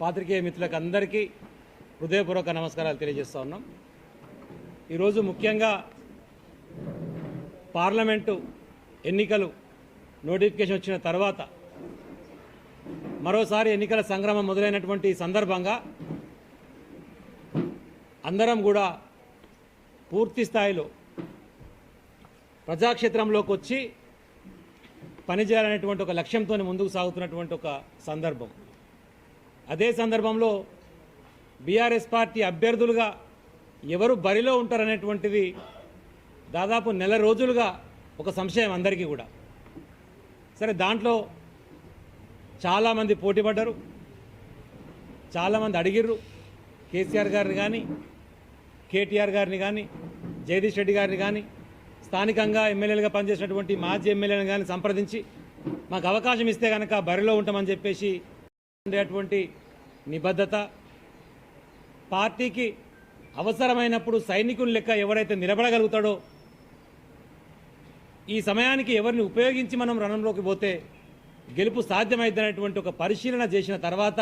పాత్రికేయ మిత్రులకు అందరికీ హృదయపూర్వక నమస్కారాలు తెలియజేస్తూ ఉన్నాం. ఈరోజు ముఖ్యంగా పార్లమెంటు ఎన్నికలు నోటిఫికేషన్ వచ్చిన తర్వాత మరోసారి ఎన్నికల సంగ్రామం మొదలైనటువంటి సందర్భంగా అందరం కూడా పూర్తి స్థాయిలో ప్రజాక్షేత్రంలోకి వచ్చి పనిచేయాలనేటువంటి ఒక లక్ష్యంతో ముందుకు సాగుతున్నటువంటి ఒక సందర్భం. అదే సందర్భంలో బీఆర్ఎస్ పార్టీ అభ్యర్థులుగా ఎవరు బరిలో ఉంటారనేటువంటిది దాదాపు నెల రోజులుగా ఒక సంశయం అందరికీ కూడా. సరే దాంట్లో చాలామంది పోటీపడ్డారు. చాలామంది అడిగిర్రు. కేసీఆర్ గారిని కానీ కేటీఆర్ గారిని కానీ జగదీష్ రెడ్డి గారిని కానీ స్థానికంగా ఎమ్మెల్యేలుగా పనిచేసినటువంటి మాజీ ఎమ్మెల్యేలను కానీ సంప్రదించి మాకు అవకాశం ఇస్తే కనుక బరిలో ఉంటామని చెప్పేసి ఉండేటువంటి నిబద్ధత. పార్టీకి అవసరమైనప్పుడు సైనికుని లెక్క ఎవరైతే నిలబడగలుగుతాడో ఈ సమయానికి ఎవరిని ఉపయోగించి మనం రణంలోకి పోతే గెలుపు సాధ్యమైద్దనేటువంటి ఒక పరిశీలన చేసిన తర్వాత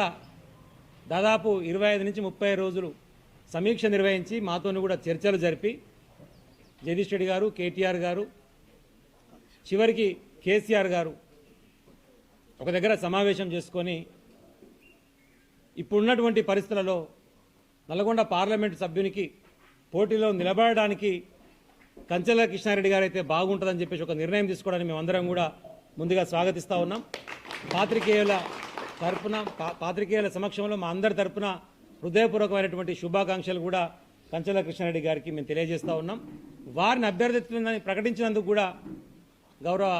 దాదాపు ఇరవై ఐదు నుంచి ముప్పై రోజులు సమీక్ష నిర్వహించి మాతోని కూడా చర్చలు జరిపి జగదీష్ రెడ్డి గారు కేటీఆర్ గారు చివరికి కేసీఆర్ గారు ఒక దగ్గర సమావేశం చేసుకొని ఇప్పుడున్నటువంటి పరిస్థితులలో నల్గొండ పార్లమెంటు సభ్యునికి పోటీలో నిలబడడానికి కంచెల కృష్ణారెడ్డి గారు అయితే బాగుంటుందని చెప్పేసి ఒక నిర్ణయం తీసుకోవడానికి మేమందరం కూడా ముందుగా స్వాగతిస్తూ ఉన్నాం. పాత్రికేయుల తరపున పా- పాత్రికేయుల సమక్షంలో మా అందరి తరపున హృదయపూర్వకమైనటువంటి శుభాకాంక్షలు కూడా కంచెల కృష్ణారెడ్డి గారికి మేము తెలియజేస్తూ ఉన్నాం. వారిని అభ్యర్థిత్వాన్ని ప్రకటించినందుకు కూడా గౌరవ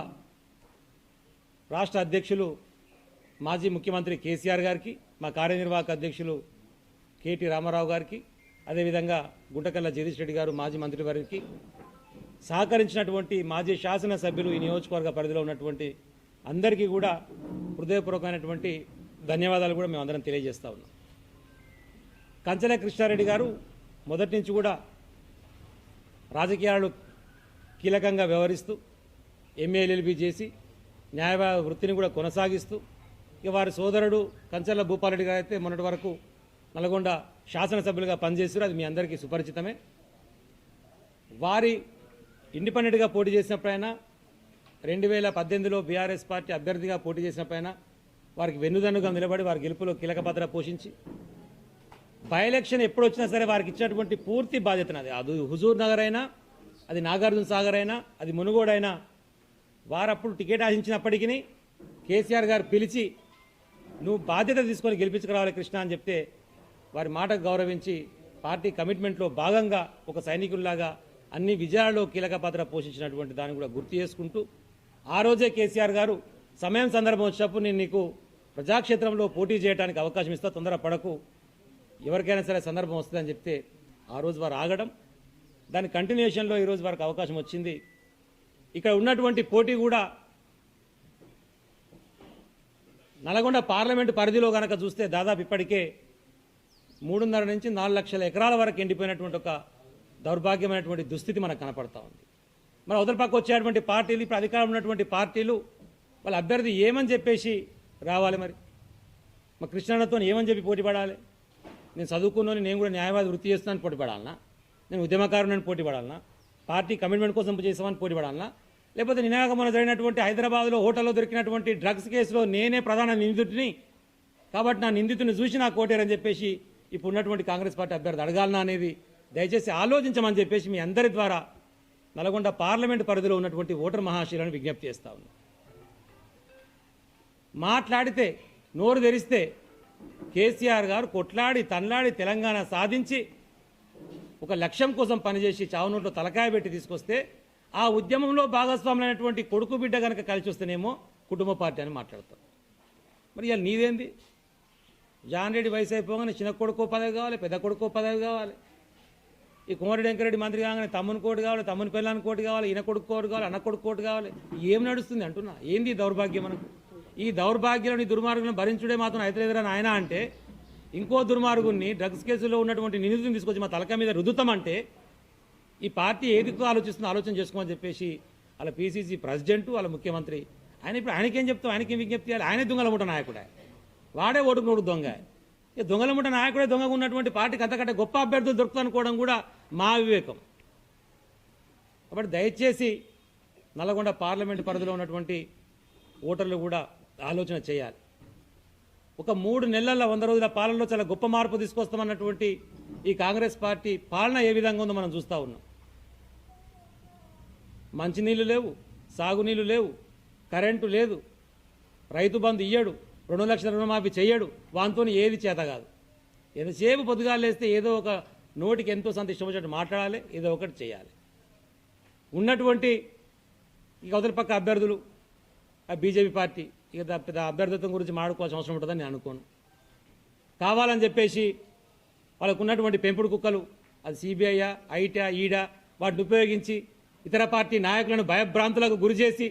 రాష్ట్ర అధ్యక్షులు మాజీ ముఖ్యమంత్రి కేసీఆర్ గారికి మా కార్యనిర్వాహక అధ్యక్షులు కేటీ రామారావు గారికి అదేవిధంగా గుంటకల్ల జగదీష్ రెడ్డి గారు మాజీ మంత్రి వారికి సహకరించినటువంటి మాజీ శాసనసభ్యులు ఈ నియోజకవర్గ పరిధిలో ఉన్నటువంటి అందరికీ కూడా హృదయపూర్వకమైనటువంటి ధన్యవాదాలు కూడా మేము అందరం తెలియజేస్తా ఉన్నాం. కంచల కృష్ణారెడ్డి గారు మొదటి నుంచి కూడా రాజకీయాలు కీలకంగా వ్యవహరిస్తూ ఎంఏఎల్ఎల్బి చేసి న్యాయవాద వృత్తిని కూడా కొనసాగిస్తూ ఇక వారి సోదరుడు కంచెల భూపాలరెడ్డి గారు అయితే మొన్నటి వరకు నల్గొండ శాసనసభ్యులుగా పనిచేశారు. అది మీ అందరికీ సుపరిచితమే. వారి ఇండిపెండెంట్గా పోటీ చేసినప్పుడైనా రెండు వేల పద్దెనిమిదిలో బీఆర్ఎస్ పార్టీ అభ్యర్థిగా పోటీ చేసినప్పుడైనా వారికి వెన్నుదన్నుగా నిలబడి వారి గెలుపులో కీలక పాత్ర పోషించి బై ఎలక్షన్ ఎప్పుడు వచ్చినా సరే వారికి ఇచ్చినటువంటి పూర్తి బాధ్యతనది అది హుజూర్ నగర్ అయినా అది నాగార్జున సాగర్ అయినా అది మునుగోడైనా వారప్పుడు టికెట్ ఆశించినప్పటికీ కేసీఆర్ గారు పిలిచి నువ్వు బాధ్యత తీసుకొని గెలిపించుకురావాలి కృష్ణ అని చెప్తే వారి మాటకు గౌరవించి పార్టీ కమిట్మెంట్లో భాగంగా ఒక సైనికుల్లాగా అన్ని విజయాల్లో కీలక పాత్ర పోషించినటువంటి దాన్ని కూడా గుర్తు చేసుకుంటూ ఆ రోజే కేసీఆర్ గారు సమయం సందర్భం వచ్చినప్పుడు నేను నీకు ప్రజాక్షేత్రంలో పోటీ చేయడానికి అవకాశం ఇస్తా తొందర పడకు. ఎవరికైనా సరే సందర్భం వస్తుందని చెప్తే ఆ రోజు వారు ఆగడం. దాని కంటిన్యూషన్లో ఈరోజు వారికి అవకాశం వచ్చింది. ఇక్కడ ఉన్నటువంటి పోటీ కూడా నల్గొండ పార్లమెంటు పరిధిలో కనుక చూస్తే దాదాపు ఇప్పటికే మూడున్నర నుంచి నాలుగు లక్షల ఎకరాల వరకు ఎండిపోయినటువంటి ఒక దౌర్భాగ్యమైనటువంటి దుస్థితి మనకు కనపడతా ఉంది. మరి అవతల పక్క వచ్చేటువంటి పార్టీలు ఇప్పుడు అధికారం ఉన్నటువంటి పార్టీలు వాళ్ళ అభ్యర్థి ఏమని చెప్పేసి రావాలి మరి? మా కృష్ణన్నతో ఏమని చెప్పి పోటీ పడాలి? నేను చదువుకున్నాను నేను కూడా న్యాయవాది వృత్తి చేస్తున్నాను పోటీపడాలనా నేను ఉద్యమకారుని పోటీపడాలనా పార్టీ కమిట్మెంట్ కోసం చేసామని పోటీపడాలనా లేకపోతే నినాగమన జరిగినటువంటి హైదరాబాద్లో హోటల్లో దొరికినటువంటి డ్రగ్స్ కేసులో నేనే ప్రధాన నిందితుడిని. కాబట్టి నా నిందితుని చూసి నా కోటేరని చెప్పేసి ఇప్పుడు ఉన్నటువంటి కాంగ్రెస్ పార్టీ అభ్యర్థి అడగాలనా అనేది దయచేసి ఆలోచించమని చెప్పేసి మీ అందరి ద్వారా నల్గొండ పార్లమెంట్ పరిధిలో ఉన్నటువంటి ఓటర్ మహాశీలను విజ్ఞప్తి చేస్తా ఉన్నాను మాట్లాడితే నోరు తెరిస్తే కేసీఆర్ గారు కొట్లాడి తన్లాడి తెలంగాణ సాధించి ఒక లక్ష్యం కోసం పనిచేసి చావునోట్లో తలకాయ పెట్టి తీసుకొస్తే ఆ ఉద్యమంలో భాగస్వాములైనటువంటి కొడుకు బిడ్డ కనుక కలిసి వస్తేనేమో కుటుంబ పార్టీ అని మాట్లాడతాం. మరి ఇవాళ నీదేంది? జాన్ రెడ్డి వయసు అయిపోగానే చిన్న కొడుకు పదవి కావాలి పెద్ద కొడుకు పదవి కావాలి. ఈ కుమారుడు వెంకరెడ్డి మంత్రి కాగానే తమ్ముని కోటి కావాలి తమ్ముని పిల్లని కోటి కావాలి ఈయన కొడుకు కోటి కావాలి అన్న కొడుకు కోటి కావాలి. ఏం నడుస్తుంది అంటున్నా? ఏంది ఈ దౌర్భాగ్యం మనకు? ఈ దౌర్భాగ్యాలను ఈ దుర్మార్గులను భరించుడే మాత్రం అయితలేదురా నాయన అంటే ఇంకో దుర్మార్గుని డ్రగ్స్ కేసులో ఉన్నటువంటి నిందితుని తీసుకొచ్చి మా తలక మీద రుద్దుతామంటే ఈ పార్టీ ఏదితో ఆలోచిస్తుందో ఆలోచన చేసుకోమని చెప్పేసి వాళ్ళ పీసీసీ ప్రెసిడెంట్ వాళ్ళ ముఖ్యమంత్రి ఆయన ఇప్పుడు ఆయనకేం చెప్తాం ఆయనకేం విజ్ఞప్తి చేయాలి? ఆయనే దొంగలముట నాయకుడే. వాడే ఓటుకు నోడు దొంగ. ఈ దొంగలముట నాయకుడే దొంగగా ఉన్నటువంటి పార్టీకి అంతకంటే గొప్ప అభ్యర్థులు దొరుకుతానుకోవడం కూడా మా వివేకం. కాబట్టి దయచేసి నల్గొండ పార్లమెంట్ పరిధిలో ఉన్నటువంటి ఓటర్లు కూడా ఆలోచన చేయాలి. ఒక మూడు నెలల వంద రోజుల పాలనలో చాలా గొప్ప మార్పు తీసుకొస్తామన్నటువంటి ఈ కాంగ్రెస్ పార్టీ పాలన ఏ విధంగా ఉందో మనం చూస్తూ ఉన్నాం. మంచినీళ్ళు లేవు సాగునీళ్ళు లేవు కరెంటు లేదు. రైతు బంధు ఇయ్యడు రెండు లక్షల రుణమాఫీ చెయ్యడు వాంతో ఏది చేత కాదు. ఎంతసేపు పొద్దుగాలేస్తే ఏదో ఒక నోటికి ఎంతో సంత ఇష్టం వచ్చినట్టు మాట్లాడాలి ఏదో ఒకటి చేయాలి ఉన్నటువంటి ఇక అవతల పక్క అభ్యర్థులు ఆ బీజేపీ పార్టీ ఇక పెద్ద అభ్యర్థిత్వం గురించి మాడుకోవాల్సిన అవసరం ఉంటుందని నేను అనుకోను. కావాలని చెప్పేసి వాళ్ళకు ఉన్నటువంటి పెంపుడు కుక్కలు అది సిబిఐయా ఐటా ఈడా వాటిని ఉపయోగించి ఇతర పార్టీ నాయకులను భయభ్రాంతులకు గురి చేసి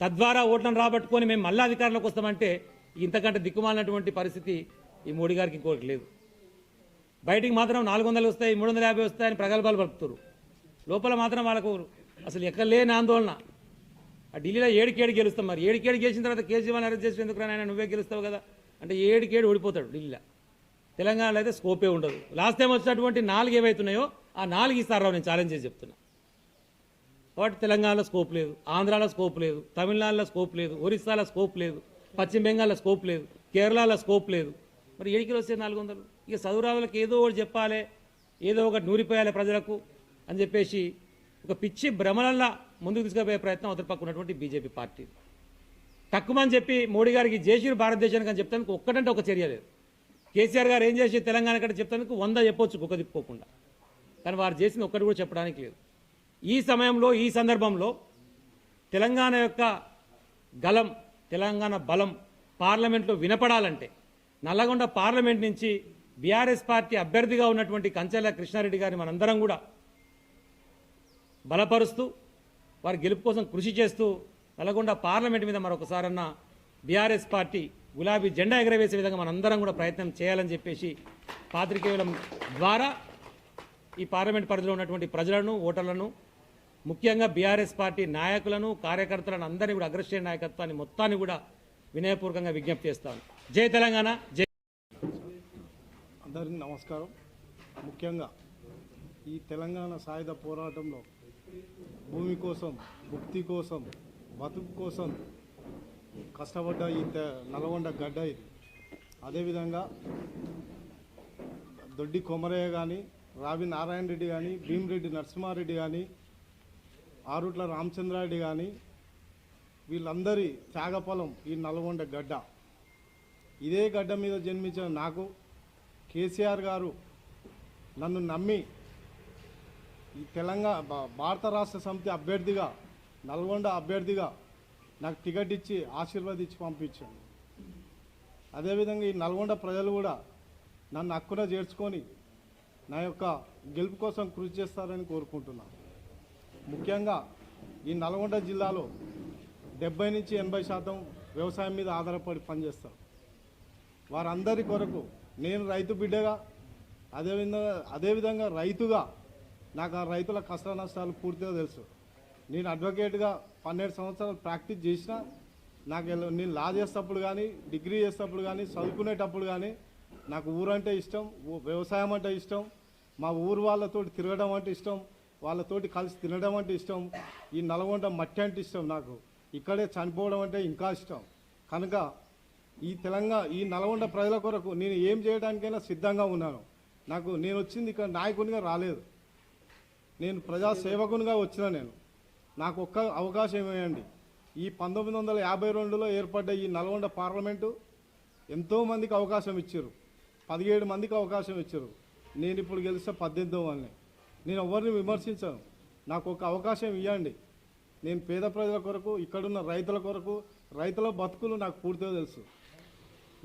తద్వారా ఓట్లను రాబట్టుకొని మేము మళ్ళీ అధికారంలోకి వస్తామంటే ఇంతకంటే దిక్కుమాలినటువంటి పరిస్థితి ఈ మోడీ గారికి ఇంకోటి లేదు. బయటికి మాత్రం నాలుగు వందలు వస్తాయి మూడు వందల యాభై వస్తాయని ప్రగల్భాలు పలుపుతారు లోపల మాత్రం వాళ్ళకు అసలు ఎక్కడ లేని ఆందోళన. ఆ ఢిల్లీలో ఏడుకేడు గెలుస్తాం మరి. ఏడుకేడు గెలిచిన తర్వాత కేజ్రీవాల్ అరెస్ట్ చేసి ఎందుకు రాయన నువ్వే గెలుస్తావు కదా? అంటే ఏడుకేడు ఓడిపోతాడు ఢిల్లీలో. తెలంగాణలో అయితే స్కోపే ఉండదు. లాస్ట్ టైం వచ్చినటువంటి నాలుగు ఏవైతున్నాయో ఆ నాలుగు ఇస్తారావు నేను ఛాలెంజ్ చేసి చెప్తున్నా. కాబట్టి తెలంగాణలో స్కోప్ లేదు ఆంధ్రాలో స్కోప్ లేదు తమిళనాడులో స్కోప్ లేదు ఒరిస్సాలో స్కోప్ లేదు పశ్చిమ బెంగాల్లో స్కోప్ లేదు కేరళలో స్కోప్ లేదు. మరి ఏడికి వస్తే నాలుగు వందలు? ఇక చదువురావులకు ఏదో ఒకటి చెప్పాలి ఏదో ఒకటి నూరిపోయాలి ప్రజలకు అని చెప్పేసి ఒక పిచ్చి భ్రమలల్లా ముందుకు తీసుకుపోయే ప్రయత్నం అవతల పక్క ఉన్నటువంటి బీజేపీ పార్టీ. తక్కువ అని చెప్పి మోడీ గారికి జేసీరు భారతదేశానికి అని చెప్తానికి ఒక్కటంటే ఒక చర్య లేదు. కేసీఆర్ గారు ఏం చేసి తెలంగాణ కంటే చెప్తానికి వంద చెప్పొచ్చు కుక్క తిప్పుకోకుండా. కానీ వారు చేసింది ఒక్కటి కూడా చెప్పడానికి లేదు. ఈ సమయంలో ఈ సందర్భంలో తెలంగాణ యొక్క గలం తెలంగాణ బలం పార్లమెంట్లో వినపడాలంటే నల్లగొండ పార్లమెంట్ నుంచి బీఆర్ఎస్ పార్టీ అభ్యర్థిగా ఉన్నటువంటి కంచెల కృష్ణారెడ్డి గారిని మనందరం కూడా బలపరుస్తూ వారి గెలుపు కోసం కృషి చేస్తూ నల్లగొండ పార్లమెంట్ మీద మరొకసారన్న బీఆర్ఎస్ పార్టీ గులాబీ జెండా ఎగరవేసే విధంగా మనందరం కూడా ప్రయత్నం చేయాలని చెప్పేసి పాత్రికేయుల ద్వారా ఈ పార్లమెంట్ పరిధిలో ఉన్నటువంటి ప్రజలను ఓటర్లను ముఖ్యంగా బీఆర్ఎస్ పార్టీ నాయకులను కార్యకర్తలను అందరినీ కూడా అగ్రశ్రేణి నాయకత్వాన్ని మొత్తాన్ని కూడా వినయపూర్వకంగా విజ్ఞప్తి చేస్తాను. జై తెలంగాణ జై అందరికీ నమస్కారం. ముఖ్యంగా ఈ తెలంగాణ సాయుధ పోరాటంలో భూమి కోసం ముక్తి కోసం బతుకు కోసం కష్టపడ్డ ఈ నల్గొండ గడ్డ ఇది. అదేవిధంగా దొడ్డి కొమరయ్య కానీ రావి నారాయణ రెడ్డి కానీ భీమిరెడ్డి నరసింహారెడ్డి కానీ ఆరుట్ల రామచంద్రారెడ్డి కానీ వీళ్ళందరి త్యాగఫలం ఈ నల్గొండ గడ్డ. ఇదే గడ్డ మీద జన్మించిన నాకు కేసీఆర్ గారు నన్ను నమ్మి ఈ తెలంగాణ భా- భారత రాష్ట్ర సమితి అభ్యర్థిగా నల్గొండ అభ్యర్థిగా నాకు టికెట్ ఇచ్చి ఆశీర్వదించి పంపించాను అదేవిధంగా ఈ నల్గొండ ప్రజలు కూడా నన్ను హక్కున చేర్చుకొని నా యొక్క గెలుపు కోసం కృషి చేస్తారని కోరుకుంటున్నాను. ముఖ్యంగా ఈ నల్గొండ జిల్లాలో డెబ్బై నుంచి ఎనభై శాతం వ్యవసాయం మీద ఆధారపడి పనిచేస్తారు. వారందరి కొరకు నేను రైతు బిడ్డగా అదేవిధంగా అదేవిధంగా రైతుగా నాకు ఆ రైతుల కష్ట నష్టాలు పూర్తిగా తెలుసు. నేను అడ్వకేట్గా పన్నెండు సంవత్సరాలు ప్రాక్టీస్ చేసిన నాకు నేను లా చేసేటప్పుడు కానీ డిగ్రీ చేసేటప్పుడు కానీ చదువుకునేటప్పుడు కానీ నాకు ఊరంటే ఇష్టం వ్యవసాయం అంటే ఇష్టం మా ఊరు వాళ్ళతోటి తిరగడం అంటే ఇష్టం వాళ్ళతోటి కలిసి తినడం అంటే ఇష్టం ఈ నల్గొండ మట్టి అంటే ఇష్టం నాకు. ఇక్కడే చనిపోవడం అంటే ఇంకా ఇష్టం. కనుక ఈ తెలంగాణ ఈ నల్గొండ ప్రజల కొరకు నేను ఏం చేయడానికైనా సిద్ధంగా ఉన్నాను. నాకు నేను వచ్చింది ఇక్కడ నాయకునిగా రాలేదు. నేను ప్రజాసేవకునిగా వచ్చిన నేను. నాకు ఒక్క అవకాశం ఇవ్వండి ఈ పంతొమ్మిది వందల యాభై రెండులో ఏర్పడ్డ ఈ నల్గొండ పార్లమెంటు ఎంతో మందికి అవకాశం ఇచ్చారు. పదిహేడు మందికి అవకాశం ఇచ్చారు. నేను ఇప్పుడు గెలిస్తే పద్దెనిమిదో వాళ్ళని. నేను ఎవరిని విమర్శించాను. నాకు ఒక అవకాశం ఇవ్వండి నేను పేద ప్రజల కొరకు ఇక్కడున్న రైతుల కొరకు రైతుల బతుకులు నాకు పూర్తిగా తెలుసు.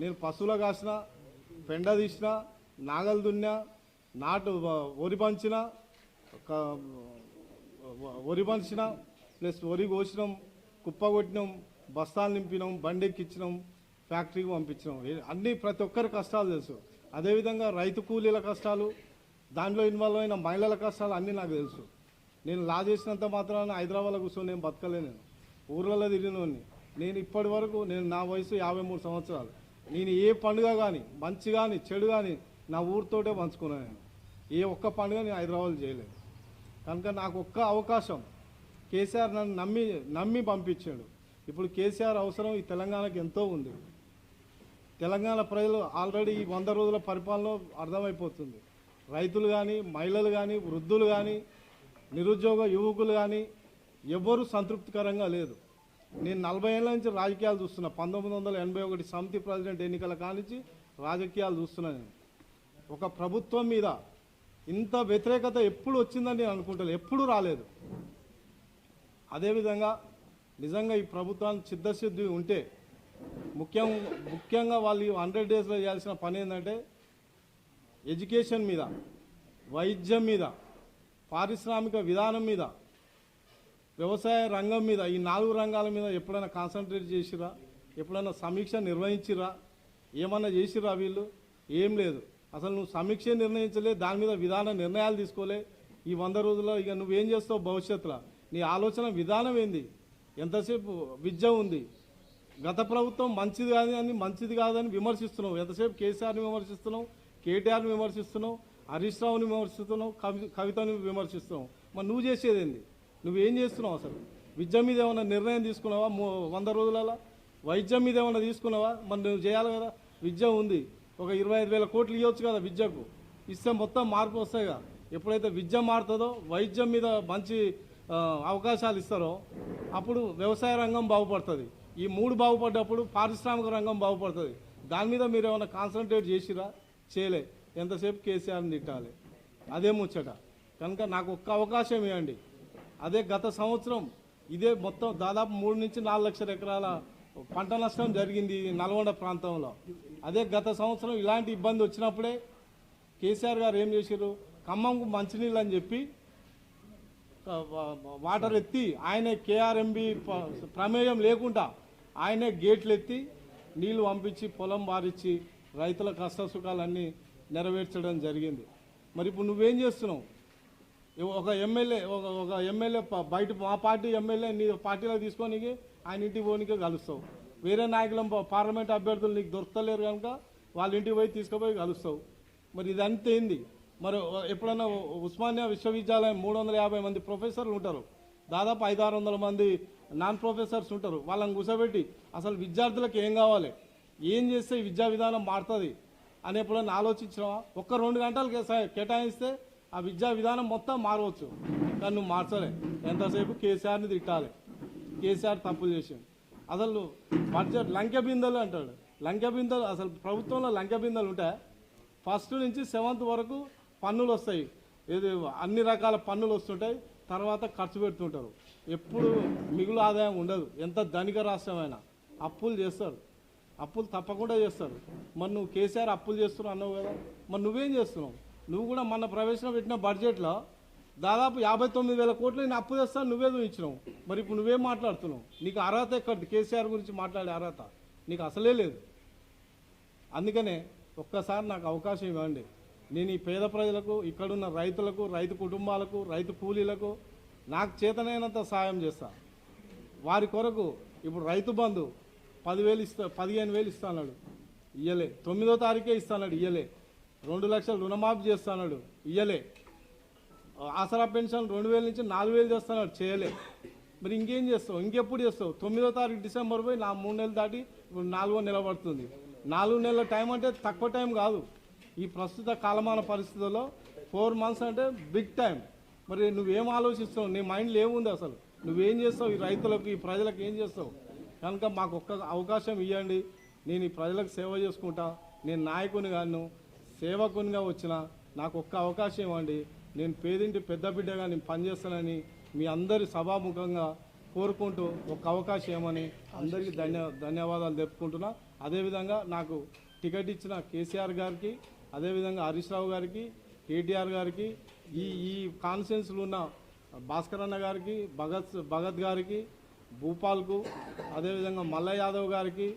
నేను పశువుల కాసిన పెండ తీసిన నాగలు దున్నా నాటు వరి పంచిన ఒక వరి పంచిన ప్లస్ వరి కోసినాం కుప్ప కొట్టినాం బస్తాలు నింపినాం బండి ఎక్కించినాం ఫ్యాక్టరీకి పంపించినాం. అన్నీ ప్రతి ఒక్కరి కష్టాలు తెలుసు. అదేవిధంగా రైతు కూలీల కష్టాలు దాంట్లో ఇన్వాల్వ్ అయిన మహిళల కష్టాలు అన్నీ నాకు తెలుసు. నేను లా చేసినంత మాత్రాన హైదరాబాద్లో కూర్చొని నేను బతకలే నేను. ఊర్లలో తిరిగినోని నేను ఇప్పటి వరకు నేను నా వయసు యాభై మూడు సంవత్సరాలు. నేను ఏ పండుగ కానీ మంచి కానీ చెడు కానీ నా ఊరితోటే పంచుకున్నాను నేను. ఏ ఒక్క పండుగ నేను హైదరాబాద్ చేయలేదు. కనుక నాకు ఒక్క అవకాశం కేసీఆర్ నన్ను నమ్మి నమ్మి పంపించాడు. ఇప్పుడు కేసీఆర్ అవసరం ఈ తెలంగాణకు ఎంతో ఉంది. తెలంగాణ ప్రజలు ఆల్రెడీ ఈ వంద రోజుల పరిపాలన అర్థమైపోతుంది. రైతులు కానీ మహిళలు కానీ వృద్ధులు కానీ నిరుద్యోగ యువకులు కానీ ఎవరు సంతృప్తికరంగా లేదు. నేను నలభై ఏళ్ళ నుంచి రాజకీయాలు చూస్తున్నా. పంతొమ్మిది వందల ఎనభై ఒకటి సమితి ప్రెసిడెంట్ ఎన్నికల కానించి రాజకీయాలు చూస్తున్నా నేను. ఒక ప్రభుత్వం మీద ఇంత వ్యతిరేకత ఎప్పుడు వచ్చిందని నేను అనుకుంటాను ఎప్పుడు రాలేదు. అదేవిధంగా నిజంగా ఈ ప్రభుత్వానికి చిత్తశుద్ధి ఉంటే ముఖ్యం ముఖ్యంగా వాళ్ళు హండ్రెడ్ డేస్లో చేయాల్సిన పని ఏంటంటే ఎడ్యుకేషన్ మీద వైద్యం మీద పారిశ్రామిక విధానం మీద వ్యవసాయ రంగం మీద ఈ నాలుగు రంగాల మీద ఎప్పుడైనా కాన్సన్ట్రేట్ చేసిరా? ఎప్పుడైనా సమీక్ష నిర్వహించిరా ఏమన్నా చేసిరా వీళ్ళు? ఏం లేదు. అసలు నువ్వు సమీక్ష నిర్ణయించలే దాని మీద విధాన నిర్ణయాలు తీసుకోలే. ఈ వంద రోజుల్లో ఇక నువ్వేం చేస్తావు భవిష్యత్తులో? నీ ఆలోచన విధానం ఏంది? ఎంతసేపు విద్య ఉంది? గత ప్రభుత్వం మంచిది కాదు అని మంచిది కాదని విమర్శిస్తున్నావు. ఎంతసేపు కేసీఆర్ని విమర్శిస్తున్నావు? కేటీఆర్ని విమర్శిస్తున్నావు హరీష్ రావుని విమర్శిస్తున్నావు కవి కవితని విమర్శిస్తున్నావు. మరి నువ్వు చేసేది ఏంది? నువ్వేం చేస్తున్నావు అసలు? విద్య మీద ఏమైనా నిర్ణయం తీసుకున్నావా వంద రోజులలో? వైద్యం మీద ఏమైనా తీసుకున్నావా? మరి నువ్వు చేయాలి కదా. విద్య ఉంది. ఒక ఇరవై ఐదు వేల కోట్లు ఇవ్వచ్చు కదా విద్యకు. ఇస్తే మొత్తం మార్పు వస్తాయి కదా. ఎప్పుడైతే విద్య మారుతుందో వైద్యం మీద మంచి అవకాశాలు ఇస్తారో అప్పుడు వ్యవసాయ రంగం బాగుపడుతుంది. ఈ మూడు బాగుపడ్డప్పుడు పారిశ్రామిక రంగం బాగుపడుతుంది. దాని మీద మీరు ఏమైనా కాన్సన్ట్రేట్ చేసిరా? చేయలే. ఎంతసేపు కేసీఆర్ని తిట్టాలి? అదే ముచ్చట. కనుక నాకు ఒక్క అవకాశం ఇవ్వండి. అదే గత సంవత్సరం ఇదే మొత్తం దాదాపు మూడు నుంచి నాలుగు లక్షల ఎకరాల పంట నష్టం జరిగింది నల్గొండ ప్రాంతంలో. అదే గత సంవత్సరం ఇలాంటి ఇబ్బంది వచ్చినప్పుడే కేసీఆర్ గారు ఏం చేశారు ఖమ్మంకు మంచినీళ్ళు అని చెప్పి వాటర్ ఎత్తి ఆయనే కేఆర్ఎంబి ప్రమేయం లేకుండా ఆయనే గేట్లు ఎత్తి నీళ్ళు పంపించి పొలం బారిచ్చి రైతుల కష్టసుఖాలన్నీ నెరవేర్చడం జరిగింది. మరి ఇప్పుడు నువ్వేం చేస్తున్నావు? ఒక ఎమ్మెల్యే ఒక ఒక ఎమ్మెల్యే బయట మా పార్టీ ఎమ్మెల్యే నీ పార్టీలో తీసుకొని ఆయన ఇంటికి పోనీకే కలుస్తావు. వేరే నాయకుల పార్లమెంట్ అభ్యర్థులు నీకు దొరకలేరు కనుక వాళ్ళ ఇంటికి పోయి తీసుకుపోయి కలుస్తావు. మరి ఇదంతా ఏంది? మరి ఎప్పుడన్నా ఉస్మానియా విశ్వవిద్యాలయం మూడు వందల యాభై మంది ప్రొఫెసర్లు ఉంటారు. దాదాపు ఐదు వందల మంది నాన్ ప్రొఫెసర్స్ ఉంటారు. వాళ్ళని కూర్చోబెట్టి అసలు విద్యార్థులకు ఏం కావాలి? ఏం చేస్తే ఈ విద్యా విధానం మారుతుంది అని ఎప్పుడైనా ఆలోచించినావా? ఒక్క రెండు గంటలు కేటాయిస్తే ఆ విద్యా విధానం మొత్తం మారవచ్చు. కానీ నువ్వు మార్చలే. ఎంతసేపు కేసీఆర్ని తిట్టాలి? కేసీఆర్ తప్పులు చేసిండు. అసలు బడ్జెట్ లంక బిందెలు అంటాడు. లంక బిందెలు అసలు ప్రభుత్వంలో లంక బిందెలు ఉంటాయి? ఫస్ట్ నుంచి సెవెంత్ వరకు పన్నులు వస్తాయి. ఏది అన్ని రకాల పన్నులు వస్తుంటాయి. తర్వాత ఖర్చు పెడుతుంటారు. ఎప్పుడు మిగులు ఆదాయం ఉండదు. ఎంత ధనిక రాష్ట్రమైనా అప్పులు చేస్తారు. అప్పులు తప్పకుండా చేస్తారు. మరి నువ్వు కేసీఆర్ అప్పులు చేస్తున్నావు అన్నావు కదా. మరి నువ్వేం చేస్తున్నావు? నువ్వు కూడా మన ప్రవేశం పెట్టిన బడ్జెట్లో దాదాపు యాభై తొమ్మిది వేల కోట్లు నేను అప్పు చేస్తాను నువ్వే చూపించినావు. మరి ఇప్పుడు నువ్వేం మాట్లాడుతున్నావు? నీకు అర్హత ఎక్కడిది? కేసీఆర్ గురించి మాట్లాడే అర్హత నీకు అసలే లేదు. అందుకనే ఒక్కసారి నాకు అవకాశం ఇవ్వండి. నేను ఈ పేద ప్రజలకు ఇక్కడున్న రైతులకు రైతు కుటుంబాలకు రైతు కూలీలకు నాకు చేతనైనంత సాయం చేస్తా. వారి కొరకు ఇప్పుడు రైతు బంధు పదివేలు ఇస్తా పదిహేను వేలు ఇస్తాడు ఇయ్యలే. తొమ్మిదో తారీఖే ఇస్తాడు ఇయ్యలే. రెండు లక్షలు రుణమాఫీ చేస్తాడు ఇయ్యలే. ఆసరా పెన్షన్ రెండు వేల నుంచి నాలుగు వేలు చేస్తున్నాడు చేయలే. మరి ఇంకేం చేస్తావు? ఇంకెప్పుడు చేస్తావు? తొమ్మిదో తారీఖు డిసెంబర్ పోయి నా మూడు నెలలు దాటి ఇప్పుడు నాలుగో నెల పడుతుంది. నాలుగు నెలల టైం అంటే తక్కువ టైం కాదు. ఈ ప్రస్తుత కాలమాన పరిస్థితుల్లో ఫోర్ మంత్స్ అంటే బిగ్ టైం. మరి నువ్వేం ఆలోచిస్తావు? నీ మైండ్లో ఏముంది అసలు? నువ్వేం చేస్తావు? ఈ రైతులకు ఈ ప్రజలకు ఏం చేస్తావు? కనుక మాకు ఒక్క అవకాశం ఇవ్వండి నేను ఈ ప్రజలకు సేవ చేసుకుంటా. నేను నాయకుని గాను సేవకునిగా వచ్చిన నాకు ఒక్క అవకాశం ఇవ్వండి. నేను పేదింటి పెద్ద బిడ్డగా నేను పనిచేస్తానని మీ అందరి సభాముఖంగా కోరుకుంటూ ఒక అవకాశం ఏమని అందరికీ ధన్య ధన్యవాదాలు చెప్పుకుంటున్నా అదేవిధంగా నాకు టికెట్ ఇచ్చిన కేసీఆర్ గారికి అదేవిధంగా హరీష్ రావు గారికి కేటీఆర్ గారికి ఈ ఈ కాన్ఫరెన్స్లో ఉన్న భాస్కర్ అన్న గారికి భగత్ భగత్ గారికి భూపాల్కు అదేవిధంగా మల్ల యాదవ్ గారికి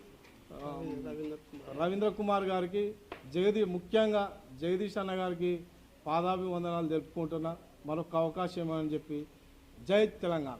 రవీంద్ర కుమార్ గారికి జగదీ ముఖ్యంగా జగదీష్ అన్న గారికి పాదాభివందనాలు తెలుపుకుంటున్నా. మరొక అవకాశం అని చెప్పి జై తెలంగాణ.